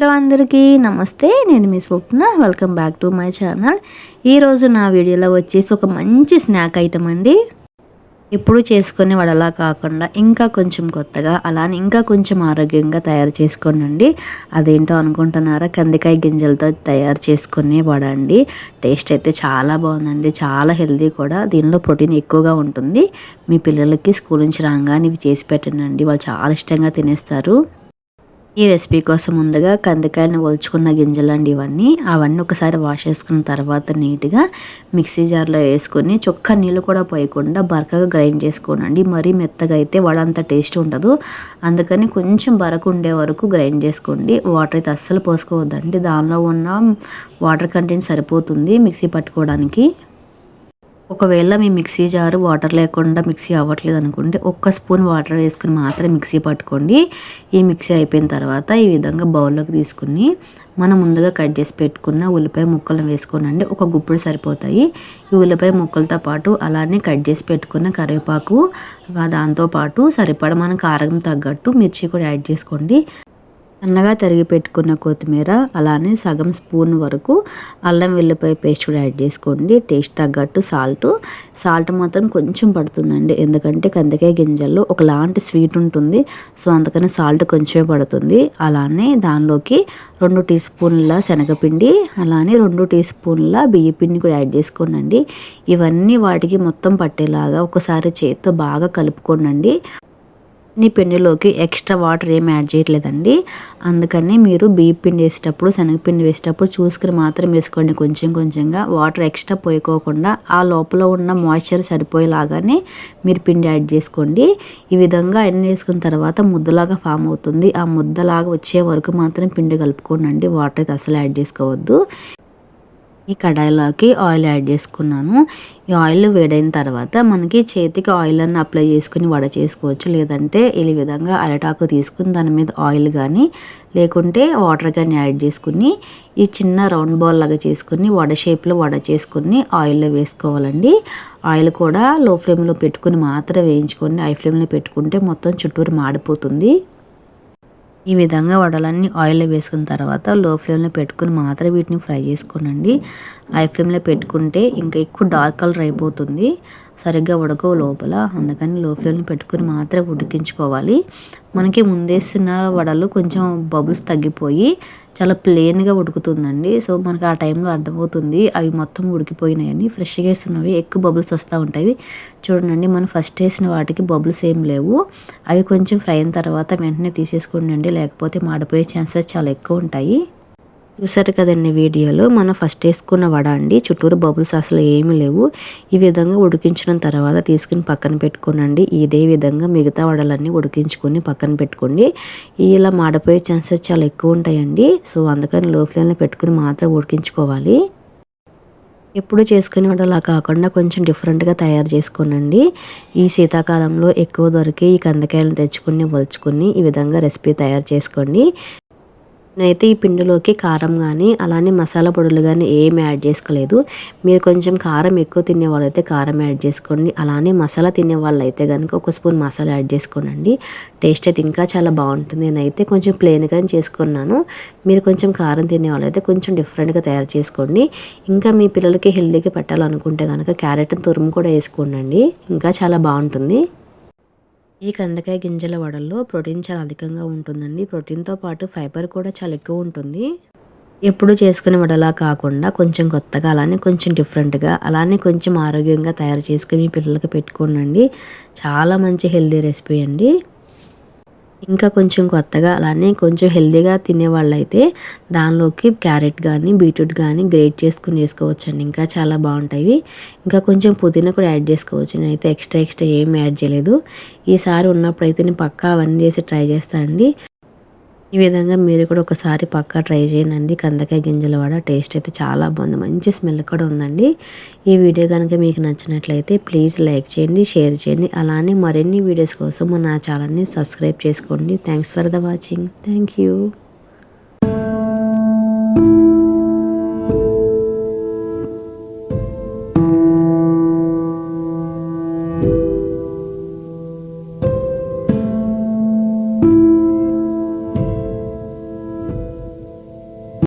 Hello అందరికీ నమస్తే నేను మీ Swapna. Welcome back to my channel ఈరోజు నా వీడియోలో వచ్చేసి ఒక మంచి స్నాక్ ఐటమ్ అండి. ఎప్పుడు చేసుకునే వడలా కాకుండా ఇంకా కొంచెం కొత్తగా అలానే ఇంకా కొంచెం ఆరోగ్యంగా తయారు చేసుకోనండి. అదేంటో అనుకుంటున్నారా? కందికాయ గింజలతో తయారు చేసుకునే వడండి టేస్ట్ అయితే చాలా బాగుందండి. చాలా హెల్దీ కూడా. దీనిలో ప్రోటీన్ ఎక్కువగా ఉంటుంది. మీ పిల్లలకి స్కూల్ నుంచి రాగానే ఇవి చేసి పెట్టండి వాళ్ళు చాలా ఇష్టంగా తినేస్తారు. ఈ రెసిపీ కోసం ముందుగా కందికాయలను ఒలుచుకున్న గింజలండి ఇవన్నీ. అవన్నీ ఒకసారి వాష్ చేసుకున్న తర్వాత నీట్గా మిక్సీ జార్లో వేసుకొని చొక్క నీళ్ళు కూడా పోయకుండా బరకగా గ్రైండ్ చేసుకోనండి. మరీ మెత్తగా అయితే వడంత టేస్ట్ ఉండదు. అందుకని కొంచెం బరకు ఉండే వరకు గ్రైండ్ చేసుకోండి. వాటర్ అయితే అస్సలు పోసుకోవద్దండి. దానిలో ఉన్న వాటర్ కంటెంట్ సరిపోతుంది మిక్సీ పట్టుకోవడానికి. ఒకవేళ మీ మిక్సీ జారు వాటర్ లేకుండా మిక్సీ అవ్వట్లేదు అనుకుంటే ఒక్క స్పూన్ వాటర్ వేసుకుని మాత్రం మిక్సీ పట్టుకోండి. ఈ మిక్సీ అయిపోయిన తర్వాత ఈ విధంగా బౌల్లోకి తీసుకుని మనం ముందుగా కట్ చేసి పెట్టుకున్న ఉల్లిపాయ ముక్కలను వేసుకోనండి. ఒక గుప్పుడు సరిపోతాయి. ఈ ఉల్లిపాయ ముక్కలతో పాటు అలానే కట్ చేసి పెట్టుకున్న కరివేపాకు దాంతోపాటు సరిపడ మనం కారం తగ్గట్టు మిర్చి కూడా యాడ్ చేసుకోండి. సన్నగా తరిగి పెట్టుకున్న కొత్తిమీర అలానే సగం స్పూన్ వరకు అల్లం వెల్లిపాయ పేస్ట్ కూడా యాడ్ చేసుకోండి. టేస్ట్ తగ్గట్టు సాల్ట్. సాల్ట్ మాత్రం కొంచెం పడుతుందండి. ఎందుకంటే కందికాయ గింజల్లో ఒకలాంటి స్వీట్ ఉంటుంది. సో అందుకని సాల్ట్ కొంచెమే పడుతుంది. అలానే దానిలోకి రెండు టీ స్పూన్ల శనగపిండి అలానే రెండు టీ స్పూన్ల బియ్యపిండి కూడా యాడ్ చేసుకోనండి. ఇవన్నీ వాటికి మొత్తం పట్టేలాగా ఒకసారి చేత్తో బాగా కలుపుకోనండి. ఈ పిండిలోకి ఎక్స్ట్రా వాటర్ ఏం యాడ్ చేయట్లేదండి. అందుకని మీరు బియ్య పిండి వేసేటప్పుడు శనగపిండి వేసేటప్పుడు చూసుకుని మాత్రం వేసుకోండి. కొంచెం కొంచెంగా వాటర్ ఎక్స్ట్రా పోయికోకుండా ఆ లోపల ఉన్న మాయిశ్చర్ సరిపోయేలాగానే మీరు పిండి యాడ్ చేసుకోండి. ఈ విధంగా అన్ని వేసుకున్న తర్వాత ముద్దలాగా ఫామ్ అవుతుంది. ఆ ముద్దలాగా వచ్చే వరకు మాత్రం పిండి కలుపుకోండి వాటర్ అయితే అసలు యాడ్ చేసుకోవద్దు. ఈ కడాయిలోకి ఆయిల్ యాడ్ చేసుకున్నాను. ఈ ఆయిల్ వేడైన తర్వాత మనకి చేతికి ఆయిల్ అన్ని అప్లై చేసుకుని వడ చేసుకోవచ్చు. లేదంటే ఈ విధంగా అరటాకు తీసుకుని దాని మీద ఆయిల్ కానీ లేకుంటే వాటర్ కానీ యాడ్ చేసుకుని ఈ చిన్న రౌండ్ బాల్ లాగా చేసుకుని వడ షేప్లో వడ చేసుకుని ఆయిల్లో వేసుకోవాలండి. ఆయిల్ కూడా లో ఫ్లేమ్లో పెట్టుకుని మాత్రం వేయించుకొని హై ఫ్లేమ్లో పెట్టుకుంటే మొత్తం చుట్టూరు మాడిపోతుంది. ఈ విధంగా వడలన్నీ ఆయిల్లో వేసుకున్న తర్వాత లో ఫ్లేమ్లో పెట్టుకుని మాత్రం వీటిని ఫ్రై చేసుకోనండి. హై ఫ్లేమ్లో పెట్టుకుంటే ఇంకా ఎక్కువ డార్క్ కలర్ అయిపోతుంది. సరిగ్గా ఉడకవు లోపల. అందుకని లో ఫ్లేమ్లో పెట్టుకుని మాత్రం ఉడికించుకోవాలి. మనకి ముందేసిన వడలు కొంచెం బబుల్స్ తగ్గిపోయి చాలా ప్లెయిన్గా ఉడుకుతుందండి. సో మనకు ఆ టైంలో అర్థమవుతుంది అవి మొత్తం ఉడికిపోయినాయని. ఫ్రెష్గా వేసినవి ఎక్కువ బబుల్స్ వస్తూ ఉంటాయి. చూడండి మనం ఫస్ట్ వేసిన వాటికి బబుల్స్ ఏం లేవు. అవి కొంచెం ఫ్రై అయిన తర్వాత వెంటనే తీసేసుకోండి లేకపోతే మాడిపోయే ఛాన్సెస్ చాలా ఎక్కువ ఉంటాయి. చూసారు కదండి వీడియోలో మనం ఫస్ట్ వేసుకున్న వడ అండి. చుట్టూరు బబుల్స్ అసలు ఏమీ లేవు. ఈ విధంగా ఉడికించిన తర్వాత తీసుకుని పక్కన పెట్టుకోనండి. ఇదే విధంగా మిగతా వడలన్నీ ఉడికించుకొని పక్కన పెట్టుకోండి. ఇలా మాడిపోయే ఛాన్సెస్ చాలా ఎక్కువ ఉంటాయండి. సో అందుకని లో ఫ్లేమ్లో పెట్టుకుని మాత్రం ఉడికించుకోవాలి. ఎప్పుడు చేసుకునే అలా కాకుండా కొంచెం డిఫరెంట్గా తయారు చేసుకోనండి. ఈ శీతాకాలంలో ఎక్కువ దొరికి ఈ కందకాయలను తెచ్చుకుని వలుచుకుని ఈ విధంగా రెసిపీ తయారు చేసుకోండి. నేనైతే ఈ పిండిలోకి కారం కానీ అలానే మసాలా పొడులు కానీ ఏం యాడ్ చేసుకోలేదు. మీరు కొంచెం కారం ఎక్కువ తినే వాళ్ళైతే కారం యాడ్ చేసుకోండి. అలానే మసాలా తినే వాళ్ళు అయితే కనుక ఒక స్పూన్ మసాలా యాడ్ చేసుకోనండి. టేస్ట్ అయితే ఇంకా చాలా బాగుంటుంది. నేనైతే కొంచెం ప్లెయిన్గా చేసుకున్నాను. మీరు కొంచెం కారం తినే వాళ్ళైతే కొంచెం డిఫరెంట్గా తయారు చేసుకోండి. ఇంకా మీ పిల్లలకి హెల్తీగా పెట్టాలనుకుంటే కనుక క్యారెట్ తురుము కూడా వేసుకోండి ఇంకా చాలా బాగుంటుంది. ఈ కందకాయ గింజల వడల్లో ప్రోటీన్ చాలా అధికంగా ఉంటుందండి. ప్రోటీన్తో పాటు ఫైబర్ కూడా చాలా ఎక్కువ ఉంటుంది. ఎప్పుడు చేసుకునే వడలా కాకుండా కొంచెం కొత్తగా అలానే కొంచెం డిఫరెంట్గా అలానే కొంచెం ఆరోగ్యంగా తయారు చేసుకుని పిల్లలకి పెట్టుకోండి చాలా మంచి హెల్దీ రెసిపీ అండి. ఇంకా కొంచెం కొత్తగా అలానే కొంచెం హెల్తీగా తినేవాళ్ళైతే దానిలోకి క్యారెట్ కానీ బీట్రూట్ కానీ గ్రేట్ చేసుకుని వేసుకోవచ్చండి. ఇంకా చాలా బాగుంటాయి. ఇంకా కొంచెం పుదీనా కూడా యాడ్ చేసుకోవచ్చు. నేనైతే ఎక్స్ట్రా ఎక్స్ట్రా ఏం యాడ్ చేయలేదు. ఈసారి ఉన్నప్పుడైతే నేను పక్కా అవన్నీ చేసి ట్రై చేస్తానండి. ఈ విధంగా మీరు కూడా ఒకసారి పక్కా ట్రై చేయండి. కందకాయ గింజల వడ టేస్ట్ అయితే చాలా బాగుంది. మంచి స్మెల్ కూడా ఉందండి. ఈ వీడియో కనుక మీకు నచ్చినట్లయితే ప్లీజ్ లైక్ చేయండి షేర్ చేయండి. అలానే మరిన్ని వీడియోస్ కోసం నా ఛానల్ని సబ్స్క్రైబ్ చేసుకోండి. Thanks for the watching. Thank you.